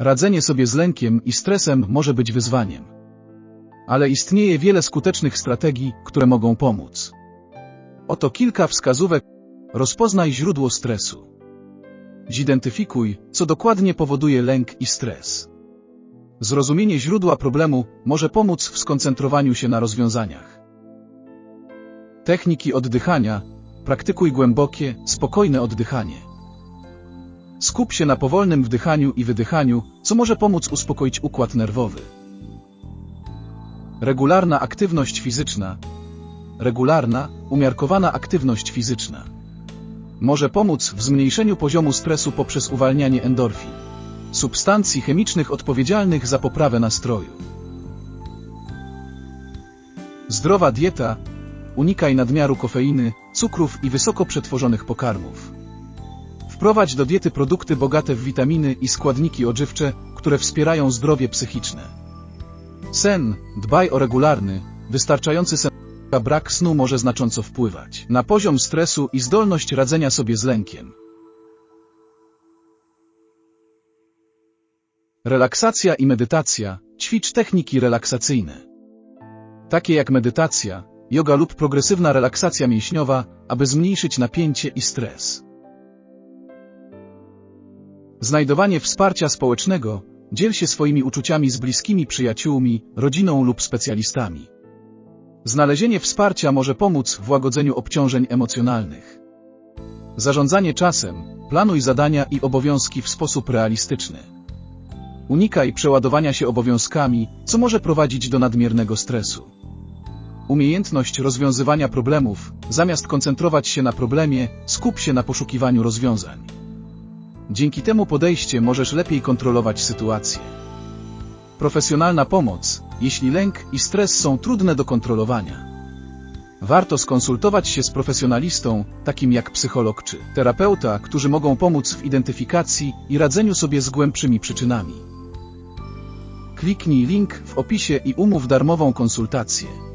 Radzenie sobie z lękiem i stresem może być wyzwaniem. Ale istnieje wiele skutecznych strategii, które mogą pomóc. Oto kilka wskazówek. Rozpoznaj źródło stresu. Zidentyfikuj, co dokładnie powoduje lęk i stres. Zrozumienie źródła problemu może pomóc w skoncentrowaniu się na rozwiązaniach. Techniki oddychania. Praktykuj głębokie, spokojne oddychanie. Skup się na powolnym wdychaniu i wydychaniu, co może pomóc uspokoić układ nerwowy. Regularna aktywność fizyczna. Regularna, umiarkowana aktywność fizyczna. Może pomóc w zmniejszeniu poziomu stresu poprzez uwalnianie endorfin, substancji chemicznych odpowiedzialnych za poprawę nastroju. Zdrowa dieta. Unikaj nadmiaru kofeiny, cukrów i wysoko przetworzonych pokarmów. Wprowadź do diety produkty bogate w witaminy i składniki odżywcze, które wspierają zdrowie psychiczne. Sen. Dbaj o regularny, wystarczający sen. Brak snu może znacząco wpływać na poziom stresu i zdolność radzenia sobie z lękiem. Relaksacja i medytacja. Ćwicz techniki relaksacyjne. Takie jak medytacja, yoga lub progresywna relaksacja mięśniowa, aby zmniejszyć napięcie i stres. Znajdowanie wsparcia społecznego. Dziel się swoimi uczuciami z bliskimi przyjaciółmi, rodziną lub specjalistami. Znalezienie wsparcia może pomóc w łagodzeniu obciążeń emocjonalnych. Zarządzanie czasem. Planuj zadania i obowiązki w sposób realistyczny. Unikaj przeładowania się obowiązkami, co może prowadzić do nadmiernego stresu. Umiejętność rozwiązywania problemów, zamiast koncentrować się na problemie, skup się na poszukiwaniu rozwiązań. Dzięki temu podejście możesz lepiej kontrolować sytuację. Profesjonalna pomoc, jeśli lęk i stres są trudne do kontrolowania. Warto skonsultować się z profesjonalistą, takim jak psycholog czy terapeuta, którzy mogą pomóc w identyfikacji i radzeniu sobie z głębszymi przyczynami. Kliknij link w opisie i umów darmową konsultację.